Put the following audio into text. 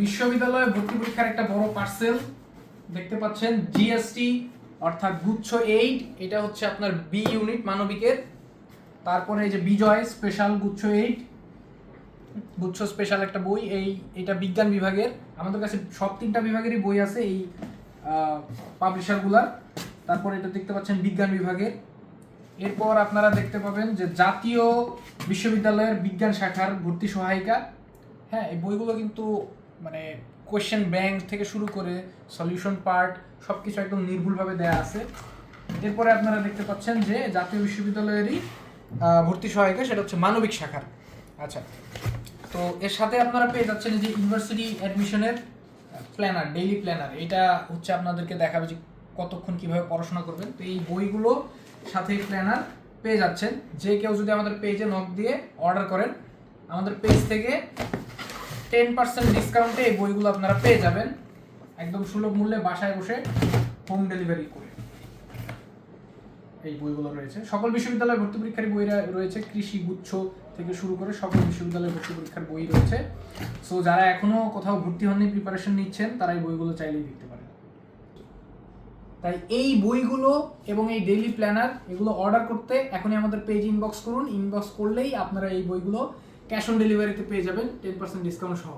বিশ্ববিদ্যালয়ে ভর্তি পরীক্ষার একটা বড় পার্সেল দেখতে পাচ্ছেন জিএসটি অর্থাৎ গুচ্ছ এইট এটা হচ্ছে আপনার বি ইউনিট মানবিকের। তারপরে এই যে বিজয় স্পেশাল গুচ্ছ এইট গুচ্ছ স্পেশাল একটা বই, এই, এটা বিজ্ঞান বিভাগের। আমাদের কাছে সব তিনটা বিভাগেরই বই আছে এই পাবলিশারগুলার তারপর এটা দেখতে পাচ্ছেন বিজ্ঞান বিভাগের। এরপর আপনারা দেখতে পাবেন যে জাতীয় বিশ্ববিদ্যালয়ের বিজ্ঞান শাখার ভর্তি সহায়িকা। হ্যাঁ এই বইগুলো কিন্তু মানে কোয়েশ্চেন ব্যাংক থেকে শুরু করে সলিউশন পার্ট সব কিছু একদম নির্ভুলভাবে দেয়া আছে। এরপরে আপনারা দেখতে পাচ্ছেন যে জাতীয় বিশ্ববিদ্যালয়েরই ভর্তি সহায়িকা সেটা হচ্ছে মানবিক শাখার। আচ্ছা তো এর সাথে আপনারা পেয়ে যাচ্ছেন যে ইউনিভার্সিটি অ্যাডমিশনের প্ল্যানার ডেইলি প্ল্যানার এটা হচ্ছে আপনাদেরকে দেখাবে যে কতক্ষণ কীভাবে পড়াশোনা করবেন। তো এই বইগুলো সাথে প্ল্যানার পেয়ে যাচ্ছেন। যে কেউ যদি আমাদের পেজে নক দিয়ে অর্ডার করেন, আমাদের পেজ থেকে টেন পার্সেন্ট ডিসকাউন্টে এই বইগুলো আপনারা পেয়ে যাবেন। একদম সুলভ মূল্যে বাসায় বসে হোম ডেলিভারি করে। এই বইগুলো রয়েছে। সকল বিশ্ববিদ্যালয়ে ভর্তি পরীক্ষার বই রয়েছে। কৃষি, গুচ্ছ থেকে শুরু করে সকল বিশ্ববিদ্যালয়ে ভর্তি পরীক্ষার বই রয়েছে। সো যারা এখনও কোথাও ভর্তি হননি প্রিপারেশন নিচ্ছেন, তারা এই বইগুলো চাইলেই দেখতে পারেন। তাই এই বইগুলো এবং এই ডেইলি প্ল্যানার এগুলো অর্ডার করতে এখনই আমাদের পেজ ইনবক্স করুন। ইনবক্স করলেই আপনারা এই বইগুলো ক্যাশ অন ডেলিভারিতে পেয়ে যাবেন টেন পার্সেন্ট ডিসকাউন্ট সহ।